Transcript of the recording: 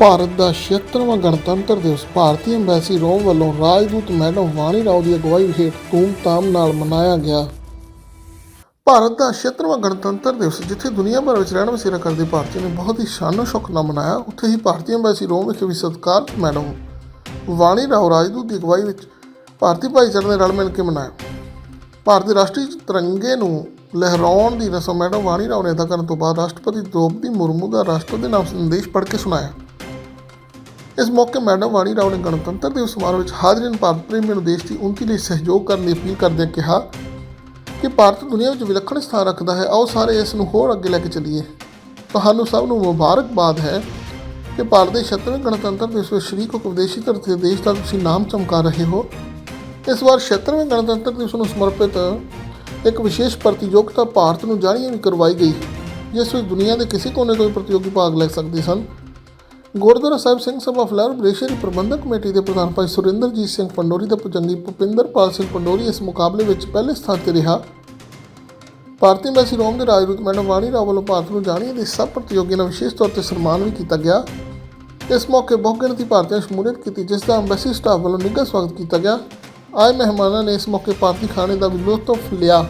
ਭਾਰਤ ਦਾ 76ਵਾਂ ਗਣਤੰਤਰ ਦਿਵਸ, ਭਾਰਤੀ ਅੰਬੈਸੀ ਰੋਮ ਵੱਲੋਂ ਰਾਜਦੂਤ ਮੈਡਮ ਵਾਣੀ ਰਾਓ ਦੀ ਅਗਵਾਈ ਹੇਠ ਧੂਮ ਧਾਮ ਨਾਲ ਮਨਾਇਆ ਗਿਆ। ਭਾਰਤ ਦਾ 76ਵਾਂ ਗਣਤੰਤਰ ਦਿਵਸ, ਜਿੱਥੇ ਦੁਨੀਆ ਭਰ ਵਿੱਚ ਰਹਿਣ ਵਸੇਰਾ ਕਰਦੇ ਭਾਰਤੀਆਂ ਨੇ ਬਹੁਤ ਹੀ ਸ਼ਾਨੋ ਸ਼ੌਕ ਨਾਲ ਮਨਾਇਆ, ਉੱਥੇ ਹੀ ਭਾਰਤੀ ਅੰਬੈਸੀ ਰੋਮ ਵਿਖੇ ਵੀ ਸਤਿਕਾਰ ਮੈਡਮ ਵਾਣੀ ਰਾਓ ਰਾਜਦੂਤ ਦੀ ਅਗਵਾਈ ਵਿੱਚ ਭਾਰਤੀ ਭਾਈਚਾਰੇ ਨੇ ਰਲ ਮਿਲ ਕੇ ਮਨਾਇਆ। ਭਾਰਤੀ ਰਾਸ਼ਟਰੀ ਤਿਰੰਗੇ ਨੂੰ ਲਹਿਰਾਉਣ ਦੀ ਰਸਮ ਮੈਡਮ ਵਾਣੀ ਰਾਓ ਨੇ ਅਦਾ ਕਰਨ ਤੋਂ ਬਾਅਦ ਰਾਸ਼ਟਰਪਤੀ ਦ੍ਰੋਪਦੀ ਮੁਰਮੂ ਦਾ ਰਾਸ਼ਟਰ ਦੇ ਨਾਮ ਸੰਦੇਸ਼ ਪੜ੍ਹ ਕੇ ਸੁਣਾਇਆ। ਇਸ ਮੌਕੇ ਮੈਡਮ ਵਾਣੀ ਰਾਓ ਨੇ ਗਣਤੰਤਰ ਦਿਵਸ ਸਮਾਰੋਹ ਵਿੱਚ ਹਾਜ਼ਰੀਨ ਭਾਰਤ ਪ੍ਰੇਮੀਆਂ ਨੂੰ ਦੇਸ਼ ਦੀ ਉੱਨਤੀ ਲਈ ਸਹਿਯੋਗ ਕਰਨ ਦੀ ਅਪੀਲ ਕਰਦਿਆਂ ਕਿਹਾ ਕਿ ਭਾਰਤ ਦੁਨੀਆ ਵਿੱਚ ਵਿਲੱਖਣ ਸਥਾਨ ਰੱਖਦਾ ਹੈ। ਆਓ ਸਾਰੇ ਇਸ ਨੂੰ ਹੋਰ ਅੱਗੇ ਲੈ ਕੇ ਚੱਲੀਏ। ਤੁਹਾਨੂੰ ਸਭ ਨੂੰ ਮੁਬਾਰਕਬਾਦ ਹੈ ਕਿ ਭਾਰਤ ਦੇ 76ਵੇਂ ਗਣਤੰਤਰ ਦਿਵਸ ਵਿੱਚ ਸ਼ਰੀਕ ਹੋ ਵਿਦੇਸ਼ੀ ਧਰਤੀ ਦੇ ਦੇਸ਼ ਦਾ ਤੁਸੀਂ ਨਾਮ ਚਮਕਾ ਰਹੇ ਹੋ। ਇਸ ਵਾਰ 76ਵੇਂ ਗਣਤੰਤਰ ਦਿਵਸ ਨੂੰ ਸਮਰਪਿਤ ਇੱਕ ਵਿਸ਼ੇਸ਼ ਪ੍ਰਤੀਯੋਗਤਾ ਭਾਰਤ ਨੂੰ ਜਾਣੀਏ ਵੀ ਕਰਵਾਈ ਗਈ, ਜਿਸ ਵਿੱਚ ਦੁਨੀਆ ਦੇ ਕਿਸੇ ਕੋਨੇ ਤੋਂ ਪ੍ਰਤੀਯੋਗੀ ਭਾਗ ਲੈ ਸਕਦੇ ਸਨ। ਗੁਰਦੁਆਰਾ ਸਾਹਿਬ ਸਿੰਘ ਸਭਾ ਫਲੈਰ ਬ੍ਰੇਸ਼ਰ ਦੀ ਪ੍ਰਬੰਧਕ ਕਮੇਟੀ ਦੇ ਪ੍ਰਧਾਨ ਭਾਈ ਸੁਰਿੰਦਰਜੀਤ ਸਿੰਘ ਪੰਡੋਰੀ ਦਾ ਪੁਜੰਗੀ ਭੁਪਿੰਦਰਪਾਲ ਸਿੰਘ ਪੰਡੋਰੀ ਇਸ ਮੁਕਾਬਲੇ ਵਿੱਚ ਪਹਿਲੇ ਸਥਾਨ ਤੇ ਰਿਹਾ। ਭਾਰਤੀ ਮੈਸੀ ਰੋਮ ਦੇ ਰਾਜਦੂਤ ਮੈਡਮ ਵਾਣੀ ਰਾਓ ਵੱਲੋਂ ਭਾਰਤ ਨੂੰ ਜਾਣੀਏ ਦੇ ਸਭ ਪ੍ਰਤੀਯੋਗੀਆਂ ਦਾ ਵਿਸ਼ੇਸ਼ ਤੌਰ ਤੇ ਸਨਮਾਨ ਵੀ ਕੀਤਾ ਗਿਆ। ਇਸ ਮੌਕੇ ਬਹੁ ਗਿਣਤੀ ਭਾਰਤੀਆਂ ਸ਼ਮੂਲੀਅਤ ਕੀਤੀ, ਜਿਸ ਦਾ ਅੰਬੈਸੀ ਸਟਾਫ ਵੱਲੋਂ ਨਿੱਘਾ ਸਵਾਗਤ ਕੀਤਾ ਗਿਆ। ਆਏ ਮਹਿਮਾਨਾਂ ਨੇ ਇਸ ਮੌਕੇ ਭਾਰਤੀ ਖਾਣੇ ਦਾ ਵੀ ਲੁਤਫ ਲਿਆ।